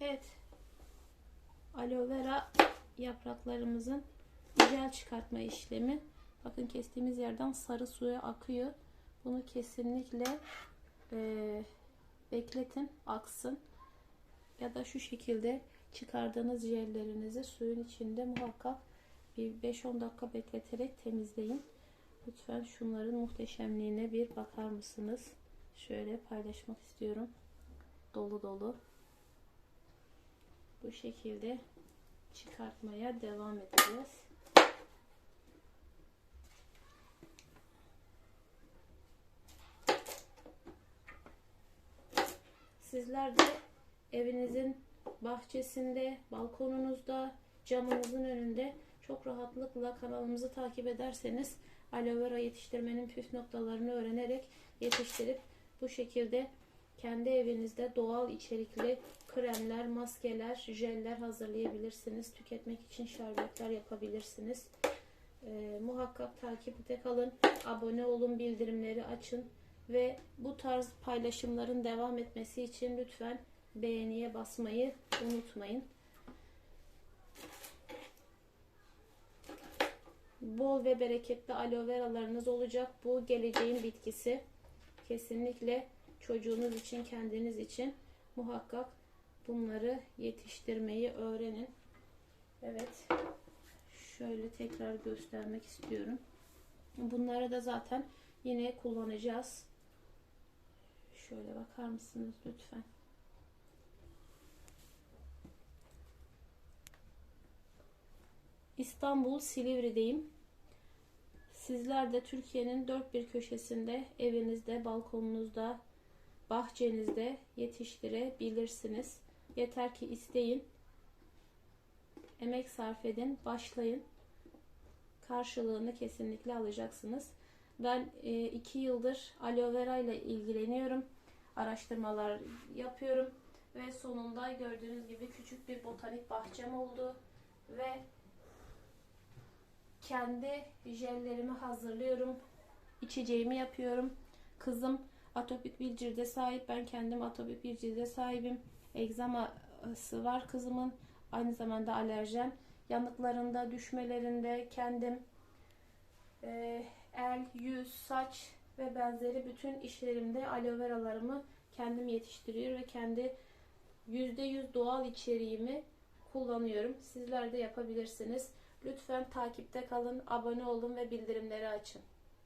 Evet. Aloe vera yapraklarımızın jel çıkartma işlemi. Bakın kestiğimiz yerden sarı suya akıyor. Bunu kesinlikle eee, bekletin, aksın. Ya da şu şekilde çıkardığınız jellerinizi suyun içinde muhakkak bir 5-10 dakika bekleterek temizleyin. Lütfen şunların muhteşemliğine bir bakar mısınız? Şöyle paylaşmak istiyorum. Dolu dolu. Bu şekilde çıkartmaya devam edeceğiz. Sizler de evinizin bahçesinde, balkonunuzda, camınızın önünde çok rahatlıkla kanalımızı takip ederseniz aloe vera yetiştirmenin püf noktalarını öğrenerek yetiştirip bu şekilde kendi evinizde doğal içerikli kremler, maskeler, jeller hazırlayabilirsiniz. Tüketmek için şerbetler yapabilirsiniz. Ee, muhakkak takipte kalın, abone olun, bildirimleri açın ve bu tarz paylaşımların devam etmesi için lütfen beğeniye basmayı unutmayın. Bol ve bereketli aloe veralarınız olacak. Bu geleceğin bitkisi. Kesinlikle çocuğunuz için, kendiniz için muhakkak bunları yetiştirmeyi öğrenin. Evet. Şöyle tekrar göstermek istiyorum. Bunları da zaten yine kullanacağız. Şöyle bakar mısınız lütfen? İstanbul Silivri'deyim. Sizler de Türkiye'nin dört bir köşesinde, evinizde, balkonunuzda, bahçenizde yetiştirebilirsiniz. Yeter ki isteyin, emek sarf edin, başlayın. Karşılığını kesinlikle alacaksınız. Ben e, iki yıldır aloe vera ile ilgileniyorum. Araştırmalar yapıyorum. Ve sonunda gördüğünüz gibi küçük bir botanik bahçem oldu. Ve kendi jellerimi hazırlıyorum. İçeceğimi yapıyorum. Kızım atopik bir cilde sahip. Ben kendim atopik bir cilde sahibim. Egzaması var kızımın. Aynı zamanda alerjen. Yanıklarında, düşmelerinde kendim e, el, yüz, saç ve benzeri bütün işlerimde aloe veralarımı kendim yetiştiriyor ve kendi %100 doğal içeriğimi kullanıyorum. Sizler de yapabilirsiniz. Lütfen takipte kalın, abone olun ve bildirimleri açın.